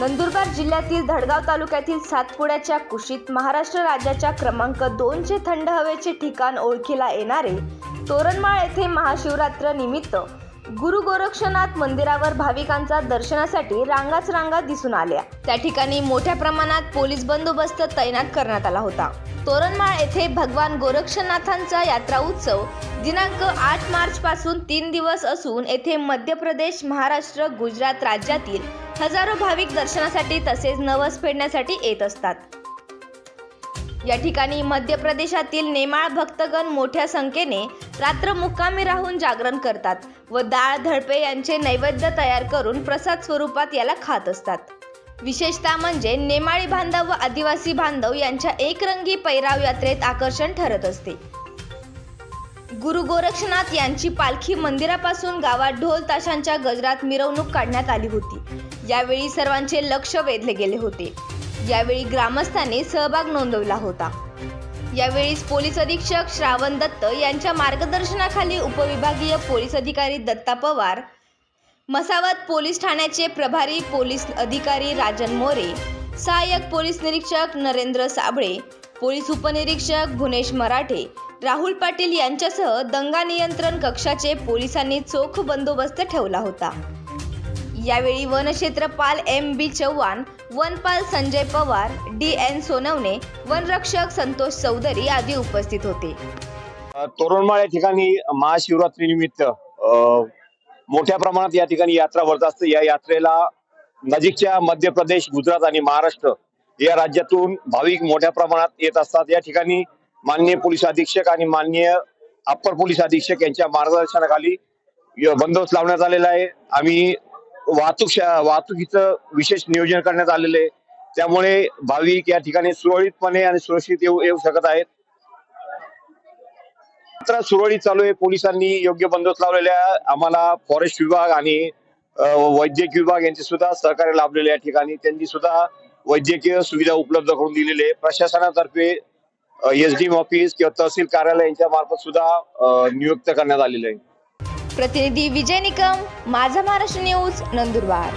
नंदुरबार जिल्ह्यातील धडगाव तालुक्यातील सातपुड्याच्या कुशीत महाराष्ट्र राज्याच्या क्रमांक दोनचे थंड हवेचे ठिकाण ओळखीला येणारे तोरणमाळ येथे महाशिवरात्र निमित्त गुरु गोरक्षनाथ मंदिरावर भाविकांचा दर्शनासाठी रांगाच रांगा दिसून आल्या. त्या ठिकाणी मोठ्या प्रमाणात पोलीस बंदोबस्त तैनात करण्यात आला होता. तोरणमाळ येथे भगवान गोरक्षनाथांचा यात्रा उत्सव दिनांक आठ मार्च पासून तीन दिवस असून येथे मध्य प्रदेश महाराष्ट्र गुजरात राज्यातील हजारो भाविक दर्शनासाठी तसेच नवस फेडण्यासाठी येत असतात. या ठिकाणी मध्य प्रदेशातील नेमाळ भक्तगण मोठ्या संख्येने रात्र मुक्कामी राहून जागरण करतात व डाळ धडपे यांचे नैवेद्य तयार करून प्रसाद स्वरूपात याला खात असतात. विशेषतः म्हणजे नेमाळी बांधव व आदिवासी बांधव यांच्या एकरंगी पैराव यात्रेत आकर्षण ठरत असते. गुरु गोरक्षनाथ यांची पालखी मंदिरापासून गावात ढोल ताशांच्या गजरात मिरवणूक काढण्यात आली होती. यावेळी सर्वांचे लक्ष वेधले गेले होते. यावेळी ग्रामस्थांनी सहभाग नोंदवला होता. यावेळी पोलीस अधीक्षक श्रावण दत्त यांच्या मार्गदर्शनाखाली उपविभागीय पोलीस अधिकारी दत्ता पवार मसावत पोलीस ठाण्याचे प्रभारी पोलीस अधिकारी राजन मोरे सहाय्यक पोलीस निरीक्षक नरेंद्र साबळे पोलीस उपनिरीक्षक भुनेश मराठे राहुल पाटील यांच्यासह दंगा नियंत्रण कक्षाचे पोलिसांनी चोख बंदोबस्त ठेवला होता. यावेळी वनक्षेत्रपाल एम बी चव्हाण वनपाल संजय पवार डी एन सोनवणे वनरक्षक संतोष चौधरी आदी उपस्थित होते. तोरणमाळ या ठिकाणी महाशिवरात्री निमित्त मोठ्या प्रमाणात या ठिकाणी यात्रा भरत असते. या यात्रेला नजीकच्या मध्य प्रदेश गुजरात आणि महाराष्ट्र या राज्यातून भाविक मोठ्या प्रमाणात येत असतात. या ठिकाणी माननीय पोलीस अधीक्षक आणि माननीय अप्पर पोलीस अधीक्षक यांच्या मार्गदर्शनाखाली बंदोबस्त लावण्यात आलेला आहे. आम्ही वाहतूक वाहतुकीचं विशेष नियोजन करण्यात आलेलं आहे. त्यामुळे भाविक या ठिकाणी सुरळीतपणे आणि सुरक्षित येऊ येऊ शकत आहेत. मात्र सुरळीत चालू आहे. पोलिसांनी योग्य बंदोबस्त लावलेला आम्हाला फॉरेस्ट विभाग आणि वैद्यकीय विभाग यांचे सुद्धा सहकार्य लाभलेले या ठिकाणी. त्यांनी सुद्धा वैद्यकीय सुविधा उपलब्ध करून दिलेली आहे. प्रशासनातर्फे एस डी ऑफिस किंवा तहसील कार्यालय यांच्या मार्फत सुद्धा नियुक्त करण्यात आलेले आहे. प्रतिनिधी विजय निकम माझा महाराष्ट्र न्यूज नंदुरबार.